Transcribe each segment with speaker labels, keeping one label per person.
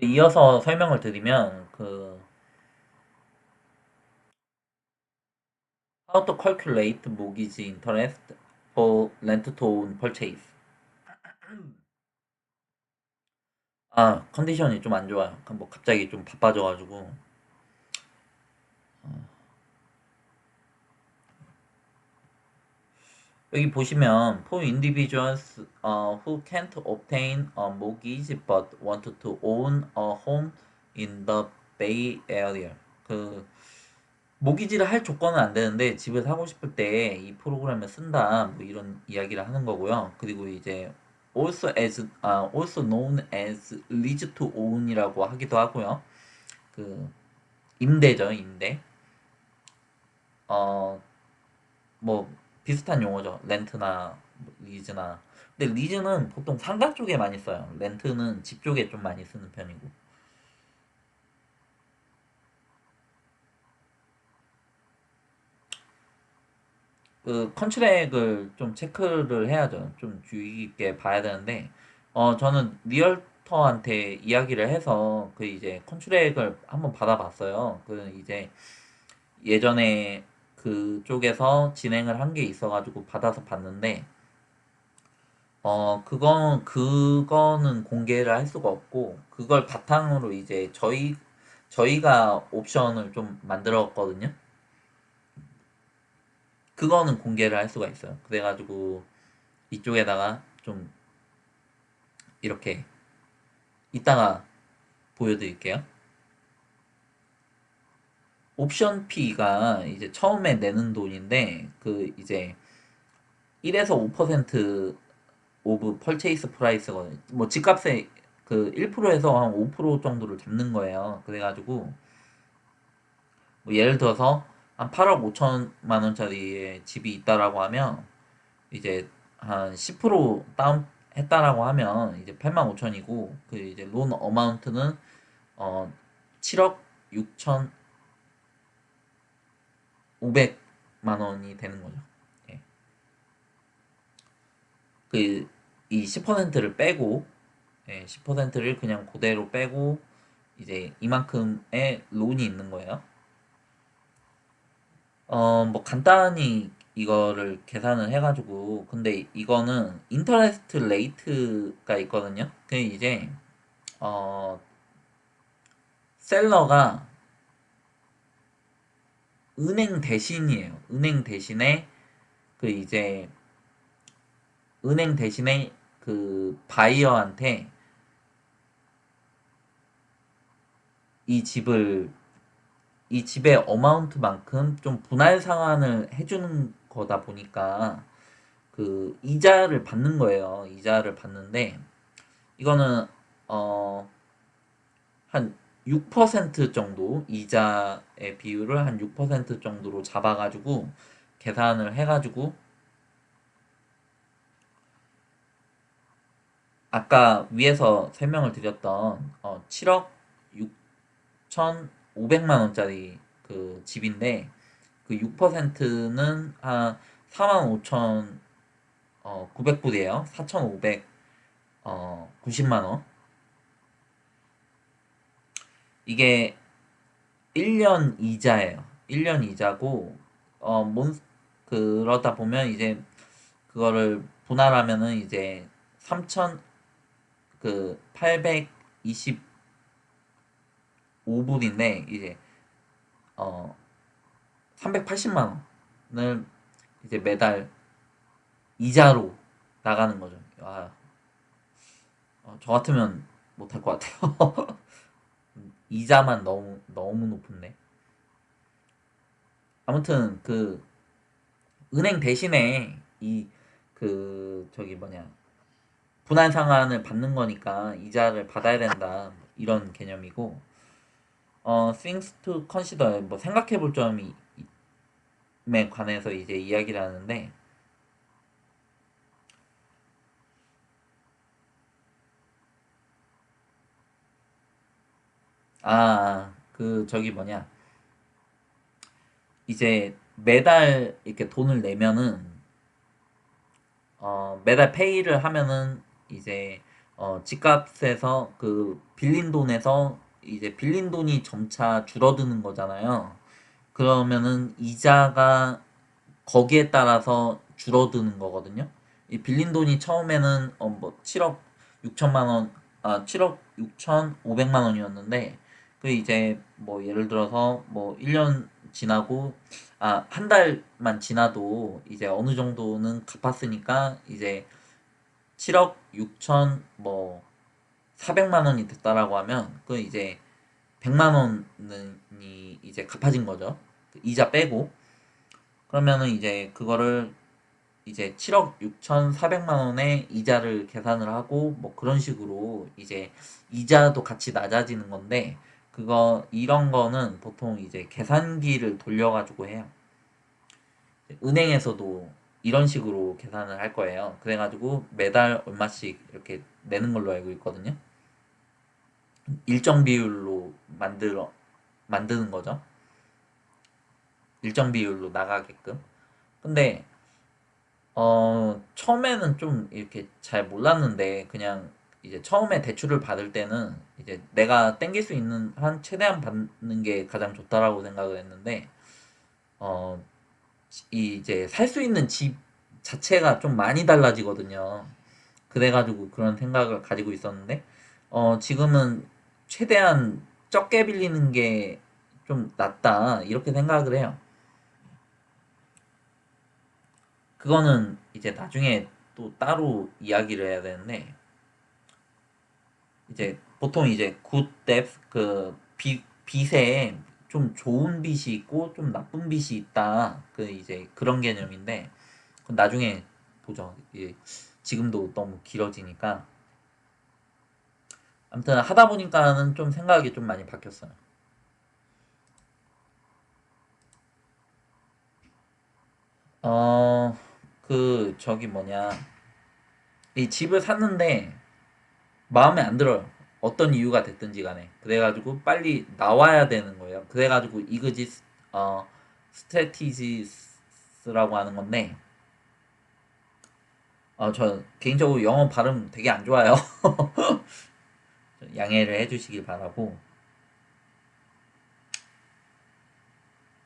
Speaker 1: 그 이어서 설명을 드리면 그 How to calculate mortgage interest for rent to own purchase. 아, 컨디션이 좀 안 좋아요. 뭐 갑자기 좀 바빠져가지고. 여기 보시면 for individuals uh, who can't obtain a mortgage but want to own a home in the Bay Area. 그 모기지를 할 조건은 안 되는데 집을 사고 싶을 때 이 프로그램을 쓴다 뭐 이런 이야기를 하는 거고요. 그리고 이제 also as 아 also known as lease to own이라고 하기도 하고요. 그 임대죠, 임대. 어뭐 비슷한 용어죠. 렌트나 리즈나. 근데 리즈는 보통 상가 쪽에 많이 써요. 렌트는 집 쪽에 좀 많이 쓰는 편이고. 그 컨트랙을 좀 체크를 해야죠. 좀 주의 깊게 봐야 되는데 어 저는 리얼터한테 이야기를 해서 그 이제 컨트랙을 한번 받아봤어요. 그 이제 예전에 그쪽에서 진행을 한 게 있어가지고 받아서 봤는데 어 그건 그거는 공개를 할 수가 없고 그걸 바탕으로 이제 저희 저희가 옵션을 좀 만들었거든요. 그거는 공개를 할 수가 있어요. 그래가지고 이쪽에다가 좀 이렇게 이따가 보여드릴게요. 옵션 피가 이제 처음에 내는 돈인데 그 이제 1에서 5% 오브 펄체이스 프라이스거든요. 뭐 집값의 그 1%에서 한 5% 정도를 잡는 거예요. 그래가지고 뭐 예를 들어서 한 8억 5천만 원짜리의 집이 있다라고 하면 이제 한 10% 다운 했다라고 하면 이제 8만 5천이고 그 이제 론 어마운트는 어 7억 6천 500만 원이 되는 거죠. 예. 그이 10%를 빼고 예, 10%를 그냥 그대로 빼고 이제 이만큼의 론이 있는 거예요. 어, 뭐 간단히 이거를 계산을 해가지고 근데 이거는 인터레스트 레이트가 있거든요. 그 이제 어 셀러가 은행 대신이에요. 은행 대신에 그 이제 은행 대신에 그 바이어한테 이 집을 이 집의 어마운트만큼 좀 분할 상환을 해주는 거다 보니까 그 이자를 받는 거예요. 이자를 받는데 이거는 어한 6% 정도 이자의 비율을 한 6% 정도로 잡아가지고 계산을 해가지고 아까 위에서 설명을 드렸던 어 7억 6천 500만 원짜리 그 집인데 그 6%는 한 4만 5천 어 900불이에요. 4,500어 90만 원. 이게 1년 이자예요. 1년 이자고 어뭔 그러다 보면 이제 그거를 분할하면은 이제 3천 그 820 5불인데 이제 어 380만 원을 이제 매달 이자로 나가는 거죠. 아, 어, 저 같으면 못할 것 같아요. 이자만 너무 너무 높은데. 아무튼 그 은행 대신에 이 그 저기 뭐냐 분할 상환을 받는 거니까 이자를 받아야 된다 이런 개념이고 어, things to consider, 뭐 생각해 볼 점이 에 관해서 이제 이야기를 하는데, 아, 그, 저기 뭐냐. 이제 매달 이렇게 돈을 내면은, 어, 매달 페이를 하면은 이제 어, 집값에서 그 빌린 돈에서 이제 빌린 돈이 점차 줄어드는 거잖아요. 그러면은 이자가 거기에 따라서 줄어드는 거거든요. 이 빌린 돈이 처음에는 어, 뭐 7억 6천만 원, 아 7억 6천 5백만 원이었는데 그 이제 뭐 예를 들어서 뭐 1년 지나고 아 한 달만 지나도 이제 어느 정도는 갚았으니까 이제 7억 6천 뭐 400만 원이 됐다라고 하면 그 이제 100만 원이 이제 갚아진 거죠. 그 이자 빼고 그러면은 이제 그거를 이제 7억 6,400만 원의 이자를 계산을 하고 뭐 그런 식으로 이제 이자도 같이 낮아지는 건데 그거 이런 거는 보통 이제 계산기를 돌려가지고 해요. 은행에서도 이런 식으로 계산을 할 거예요. 그래가지고 매달 얼마씩 이렇게 내는 걸로 알고 있거든요. 일정 비율로 만들어 만드는 거죠. 일정 비율로 나가게끔. 근데 어 처음에는 좀 이렇게 잘 몰랐는데 그냥 이제 처음에 대출을 받을 때는 이제 내가 땡길 수 있는 한 최대한 받는 게 가장 좋다라고 생각을 했는데 어이 이제 살 수 있는 집 자체가 좀 많이 달라지거든요. 그래가지고 그런 생각을 가지고 있었는데 어 지금은 최대한 적게 빌리는 게 좀 낫다 이렇게 생각을 해요. 그거는 이제 나중에 또 따로 이야기를 해야 되는데 이제 보통 이제 굿뎁 그 빚, 빚에 좀 좋은 빚이 있고 좀 나쁜 빚이 있다 그 이제 그런 개념인데 나중에 보죠. 예, 지금도 너무 길어지니까 아무튼 하다 보니까는 좀 생각이 좀 많이 바뀌었어요. 어, 그, 저기 뭐냐. 이 집을 샀는데 마음에 안 들어요. 어떤 이유가 됐든지 간에. 그래가지고 빨리 나와야 되는 거예요. 그래가지고 이그짓, 어, 스트레티지스라고 하는 건데, 어, 저 개인적으로 영어 발음 되게 안 좋아요. 양해를 해주시길 바라고.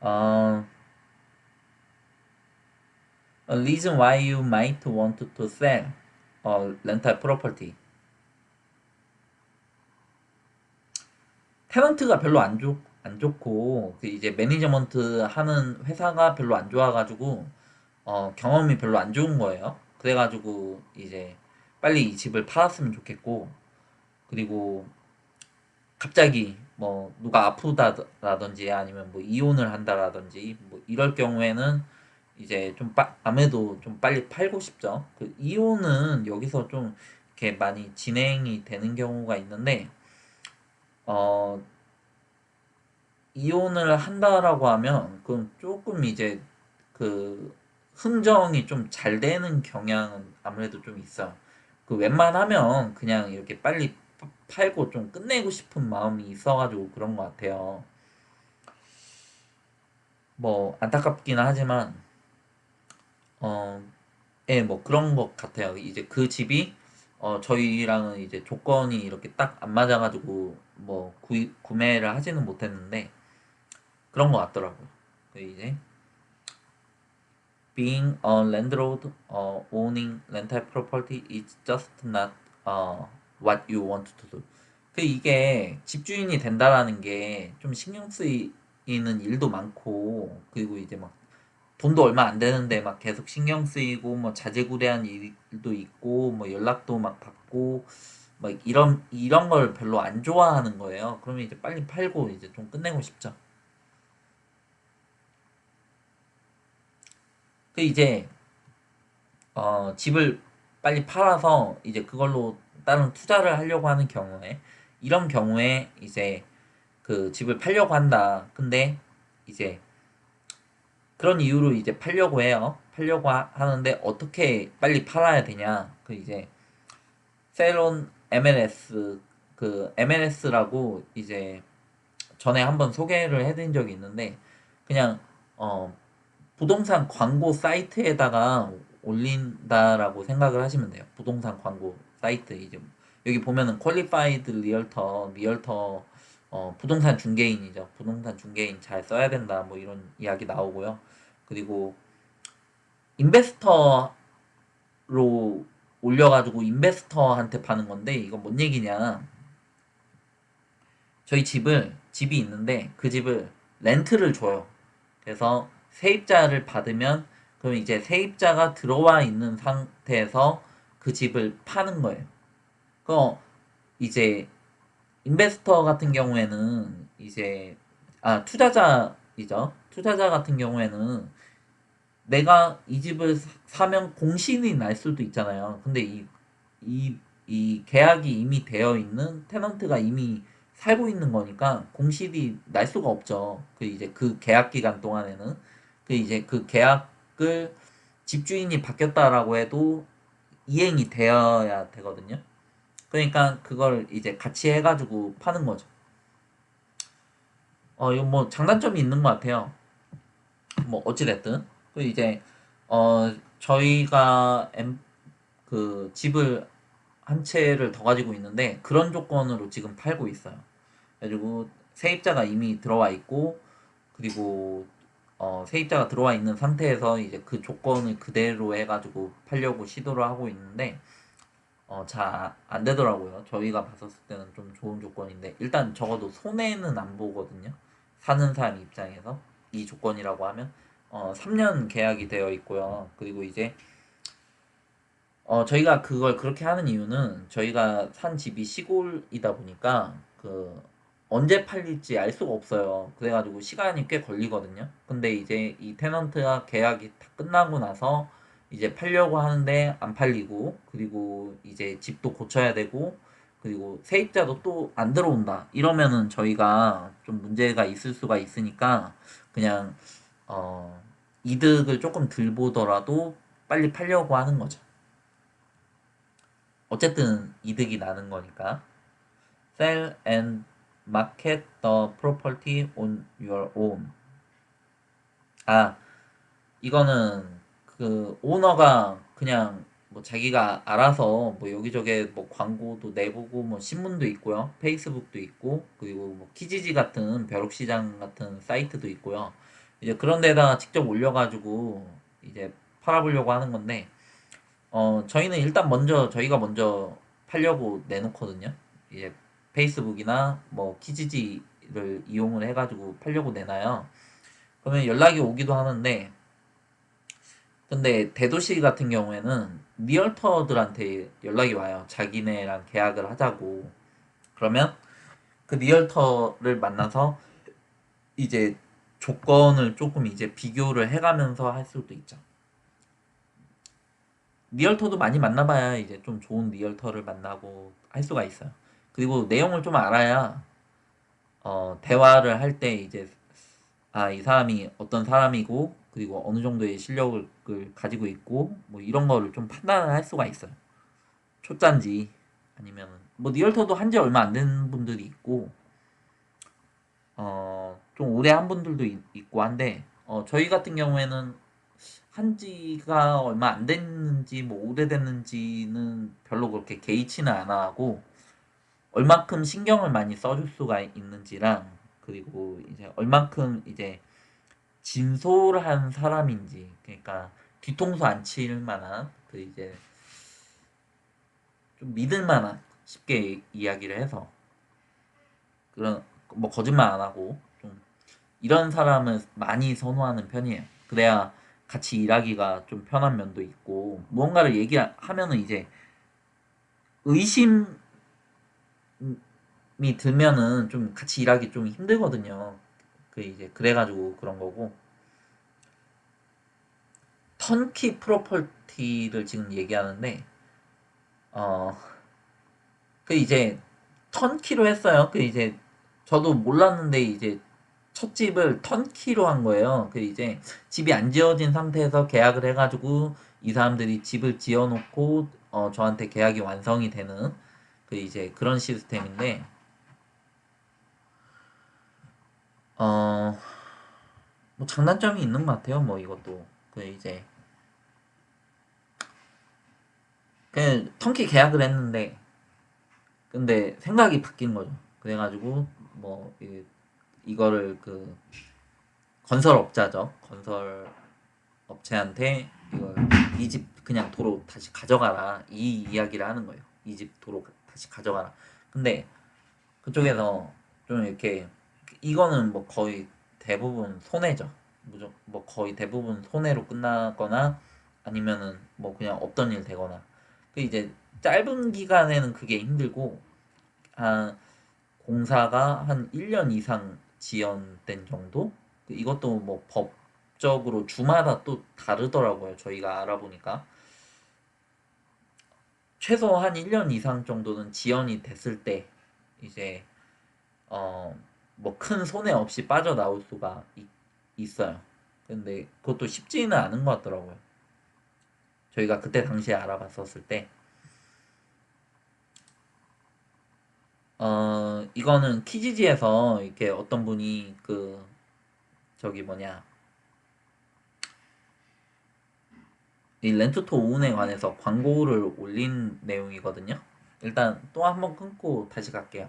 Speaker 1: 어, a reason why you might want to sell a rental property. 테넌트가 별로 안 좋, 안 좋고, 그 이제 매니저먼트 하는 회사가 별로 안 좋아가지고, 어, 경험이 별로 안 좋은 거예요. 그래가지고, 이제, 빨리 이 집을 팔았으면 좋겠고, 그리고, 갑자기, 뭐, 누가 아프다라든지, 아니면 뭐, 이혼을 한다라든지, 뭐, 이럴 경우에는, 이제 좀 빠, 아무래도 좀 빨리 팔고 싶죠. 그 이혼은 여기서 좀 이렇게 많이 진행이 되는 경우가 있는데, 어, 이혼을 한다라고 하면, 그건 조금 이제 그 흥정이 좀 잘 되는 경향은 아무래도 좀 있어요. 그 웬만하면 그냥 이렇게 빨리 파- 팔고 좀 끝내고 싶은 마음이 있어가지고 그런 것 같아요. 뭐, 안타깝긴 하지만, 어, 예, 뭐 그런 것 같아요. 이제 그 집이 어, 저희랑은 이제 조건이 이렇게 딱 안 맞아가지고 뭐 구, 구매를 하지는 못했는데 그런 것 같더라고요. 그 이제 being a landlord, uh, owning rental property is just not uh, what you want to do. 그 이게 집주인이 된다라는 게 좀 신경 쓰이는 일도 많고 그리고 이제 막 돈도 얼마 안 되는데 막 계속 신경 쓰이고 뭐 자재구레한 일도 있고 뭐 연락도 막 받고 막 이런 이런 걸 별로 안 좋아하는 거예요. 그러면 이제 빨리 팔고 이제 좀 끝내고 싶죠. 그 이제 어 집을 빨리 팔아서 이제 그걸로 다른 투자를 하려고 하는 경우에 이런 경우에 이제 그 집을 팔려고 한다. 근데 이제 그런 이유로 이제 팔려고 해요. 팔려고 하, 하는데 어떻게 빨리 팔아야 되냐? 그 이제 셀론 MLS 그 MLS라고 이제 전에 한번 소개를 해드린 적이 있는데 그냥 어 부동산 광고 사이트에다가 올린다라고 생각을 하시면 돼요. 부동산 광고 사이트 이제 여기 보면은 퀄리파이드 리얼터, 리얼터 어, 부동산 중개인이죠. 부동산 중개인 잘 써야 된다. 뭐 이런 이야기 나오고요. 그리고 인베스터로 올려가지고 인베스터한테 파는 건데 이건 뭔 얘기냐? 저희 집을 집이 있는데 그 집을 렌트를 줘요. 그래서 세입자를 받으면 그럼 이제 세입자가 들어와 있는 상태에서 그 집을 파는 거예요. 그 이제 인베스터 같은 경우에는 이제 아 투자자이죠. 투자자 같은 경우에는 내가 이 집을 사- 사면 공신이 날 수도 있잖아요. 근데 이, 이, 이 계약이 이미 되어 있는 테넌트가 이미 살고 있는 거니까 공실이 날 수가 없죠. 그 이제 그 계약 기간 동안에는 그 이제 그 계약을 집주인이 바뀌었다라고 해도 이행이 되어야 되거든요. 그러니까 그걸 이제 같이 해가지고 파는 거죠. 어, 이거 뭐 장단점이 있는 것 같아요. 뭐 어찌됐든 그 이제 어 저희가 엠, 그 집을 한 채를 더 가지고 있는데 그런 조건으로 지금 팔고 있어요. 그리고 세입자가 이미 들어와 있고 그리고 어 세입자가 들어와 있는 상태에서 이제 그 조건을 그대로 해가지고 팔려고 시도를 하고 있는데 어 잘 안 되더라고요. 저희가 봤었을 때는 좀 좋은 조건인데 일단 적어도 손해는 안 보거든요. 사는 사람 입장에서 이 조건이라고 하면 어 3년 계약이 되어 있고요. 그리고 이제 어 저희가 그걸 그렇게 하는 이유는 저희가 산 집이 시골이다 보니까 그 언제 팔릴지 알 수가 없어요. 그래가지고 시간이 꽤 걸리거든요. 근데 이제 이 테넌트가 계약이 다 끝나고 나서 이제 팔려고 하는데 안 팔리고 그리고 이제 집도 고쳐야 되고 그리고 세입자도 또 안 들어온다. 이러면은 저희가 좀 문제가 있을 수가 있으니까 그냥 어 이득을 조금 덜 보더라도 빨리 팔려고 하는 거죠. 어쨌든 이득이 나는 거니까. Sell and market the property on your own. 아, 이거는 그 오너가 그냥 뭐 자기가 알아서 뭐 여기저기 뭐 광고도 내보고 뭐 신문도 있고요. 페이스북도 있고 그리고 뭐 키지지 같은 벼룩시장 같은 사이트도 있고요. 이제 그런 데다가 직접 올려가지고 이제 팔아보려고 하는 건데 어 저희는 일단 먼저 저희가 먼저 팔려고 내놓거든요. 이제 페이스북이나 뭐 키지지를 이용을 해가지고 팔려고 내놔요. 그러면 연락이 오기도 하는데 근데 대도시 같은 경우에는 리얼터들한테 연락이 와요. 자기네랑 계약을 하자고. 그러면 그 리얼터를 만나서 이제 조건을 조금 이제 비교를 해가면서 할 수도 있죠. 리얼터도 많이 만나봐야 이제 좀 좋은 리얼터를 만나고 할 수가 있어요. 그리고 내용을 좀 알아야 어, 대화를 할 때 이제 아, 이 사람이 어떤 사람이고 그리고 어느 정도의 실력을 가지고 있고 뭐 이런 거를 좀 판단을 할 수가 있어요. 초짜인지 아니면 뭐 리얼터도 한 지 얼마 안 된 분들이 있고 어, 좀 오래 한 분들도 있, 있고 한데 어, 저희 같은 경우에는 한 지가 얼마 안 됐는지 뭐 오래됐는지는 별로 그렇게 개의치는 안 하고 얼만큼 신경을 많이 써줄 수가 있는지랑 그리고 이제 얼만큼 이제 진솔한 사람인지 그러니까 뒤통수 안 칠 만한 그 이제 좀 믿을 만한 쉽게 이야기를 해서 그런 뭐 거짓말 안 하고 좀 이런 사람을 많이 선호하는 편이에요. 그래야 같이 일하기가 좀 편한 면도 있고 무언가를 얘기하면은 이제 의심이 들면은 좀 같이 일하기 좀 힘들거든요. 그 이제 그래가지고 그런 거고 턴키 프로퍼티를 지금 얘기하는데 어 그 이제 턴키로 했어요. 그 이제 저도 몰랐는데 이제 첫 집을 턴키로 한 거예요. 그 이제 집이 안 지어진 상태에서 계약을 해가지고 이 사람들이 집을 지어놓고 어 저한테 계약이 완성이 되는 그 이제 그런 시스템인데 어 뭐 장단점이 있는 것 같아요. 뭐 이것도 그 이제 그 턴키 계약을 했는데 근데 생각이 바뀐 거죠. 그래가지고 뭐 이, 이거를 그 건설업자죠. 건설 업체한테 이걸 이 집 그냥 도로 다시 가져가라 이 이야기를 하는 거예요. 이 집 도로 다시 가져가라. 근데 그쪽에서 좀 이렇게 이거는 뭐 거의 대부분 손해죠. 무조 뭐 거의 대부분 손해로 끝나거나 아니면은 뭐 그냥 없던 일 되거나 그 이제 짧은 기간에는 그게 힘들고 한 공사가 한 1년 이상 지연된 정도? 그 이것도 뭐 법적으로 주마다 또 다르더라고요. 저희가 알아보니까 최소 한 1년 이상 정도는 지연이 됐을 때 이제 어 뭐 큰 손해 없이 빠져나올 수가 있, 있어요. 근데 그것도 쉽지는 않은 것 같더라고요. 저희가 그때 당시에 알아봤었을 때 어, 이거는 키지지에서 이렇게 어떤 분이 그 저기 뭐냐 이 렌트토 오운에 관해서 광고를 올린 내용이거든요. 일단 또 한 번 끊고 다시 갈게요.